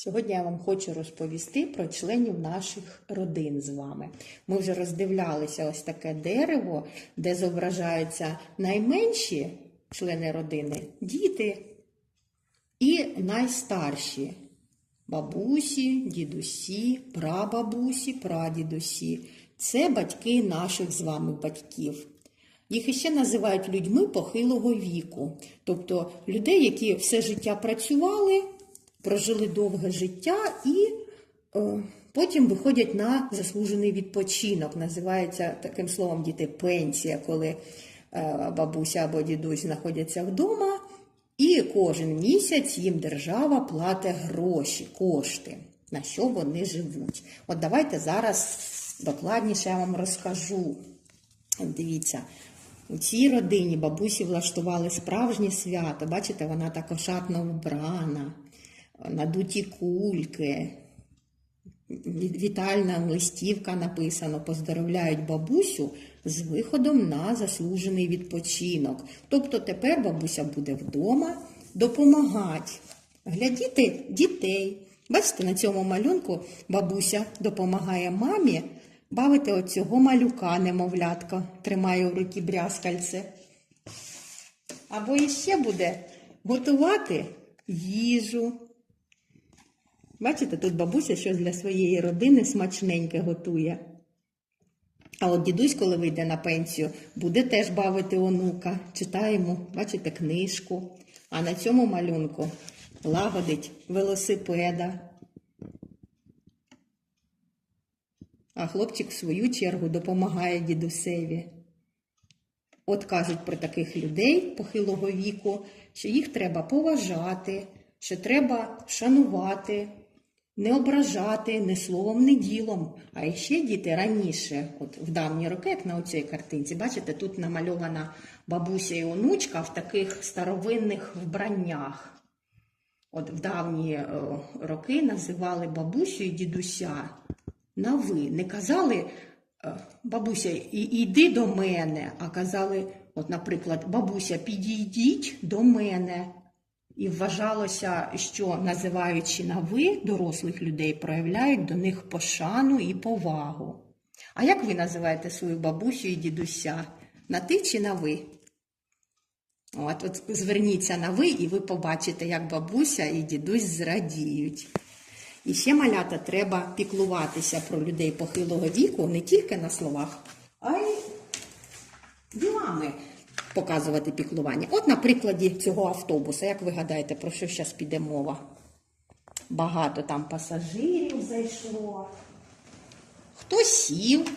Сьогодні я вам хочу розповісти про членів наших родин з вами. Ми вже роздивлялися ось таке дерево, де зображаються найменші члени родини діти і найстарші бабусі, дідусі, прабабусі, прадідусі. Це батьки наших з вами батьків. Їх іще називають людьми похилого віку, тобто людей, які все життя працювали, прожили довге життя і е, потім виходять на заслужений відпочинок. Називається таким словом діти пенсія, коли е, бабуся або дідусь знаходяться вдома, і кожен місяць їм держава платить гроші, кошти, на що вони живуть. От давайте зараз докладніше я вам розкажу. Дивіться, у цій родині бабусі влаштували справжнє свято. Бачите, вона так ошатно вбрана, надуті кульки, вітальна листівка написано, поздоровляють бабусю з виходом на заслужений відпочинок. Тобто тепер бабуся буде вдома допомагати, глядіти дітей. Бачите, на цьому малюнку бабуся допомагає мамі бавити оцього малюка, немовлятка, тримає в руці брязкальце. Або іще буде готувати їжу. Бачите, тут бабуся щось для своєї родини смачненьке готує. А от дідусь, коли вийде на пенсію, буде теж бавити онука. Читаємо, бачите, книжку. А на цьому малюнку лагодить велосипеда. А хлопчик, в свою чергу, допомагає дідусеві. От кажуть про таких людей похилого віку, що їх треба поважати, що треба шанувати, не ображати не словом, не ділом. А ще діти раніше, от в давні роки, як на оцій картинці, бачите, тут намальована бабуся і онучка в таких старовинних вбраннях. От в давні е, роки називали бабусю і дідуся на ви. Не казали е, бабуся, йди до мене, а казали, от, наприклад, бабуся, підійдіть до мене. І вважалося, що називаючи на ви дорослих людей, проявляють до них пошану і повагу. А як ви називаєте свою бабусю і дідуся? На ти чи на ви? От, от зверніться на ви, і ви побачите, як бабуся і дідусь зрадіють. І ще малята треба піклуватися про людей похилого віку не тільки на словах, а й ділами показувати піклування. От на прикладі цього автобуса, як ви гадаєте, про що зараз піде мова? Багато там пасажирів зайшло. Хто сів,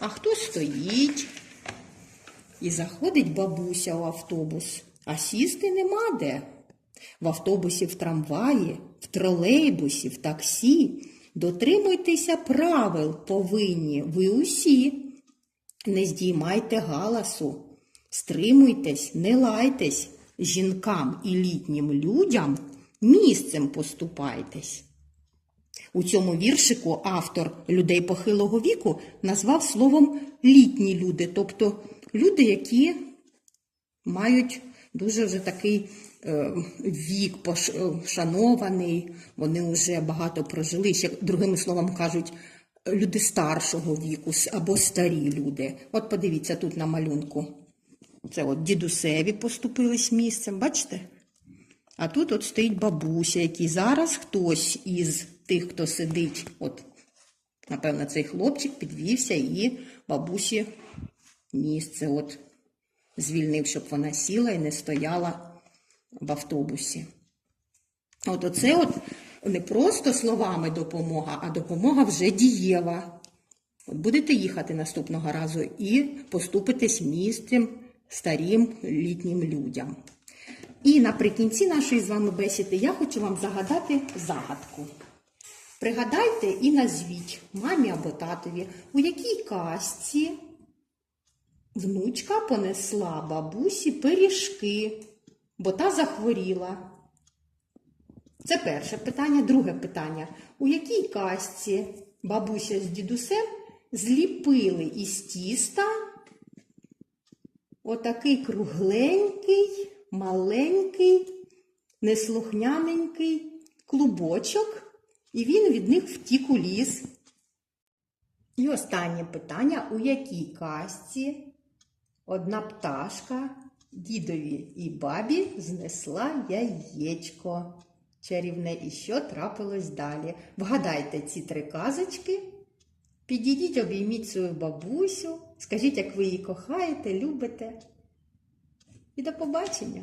а хто стоїть. І заходить бабуся у автобус, а сісти нема де. В автобусі, в трамваї, в тролейбусі, в таксі. Дотримуйтеся правил повинні ви усі. Не здіймайте галасу, стримуйтесь, не лайтесь, жінкам і літнім людям місцем поступайтесь. У цьому віршику автор людей похилого віку назвав словом літні люди, тобто люди, які мають дуже вже такий е, вік пош- е, вони вже багато прожили. Ще другими словами кажуть, люди старшого віку або старі люди. От подивіться тут на малюнку. Це от дідусеві поступились місцем, бачите? А тут от стоїть бабуся, який зараз хтось із тих, хто сидить, от, напевно, цей хлопчик підвівся і бабусі місце от звільнив, щоб вона сіла і не стояла в автобусі. От оце от не просто словами допомога, а допомога вже дієва. От будете їхати наступного разу і поступитесь місцем старим літнім людям. І наприкінці нашої з вами бесіди я хочу вам загадати загадку. Пригадайте і назвіть мамі або татові, у якій казці внучка понесла бабусі пиріжки, бо та захворіла. Це перше питання. Друге питання. У якій казці бабуся з дідусем зліпили із тіста отакий кругленький, маленький, неслухняненький клубочок І він від них втік у ліс. І останнє питання: у якій казці одна пташка дідові і бабі знесла яєчко чарівне, і що трапилось далі? Вгадайте ці три казочки. Підійдіть, обійміть свою бабусю, скажіть, як ви її кохаєте, любите. І до побачення!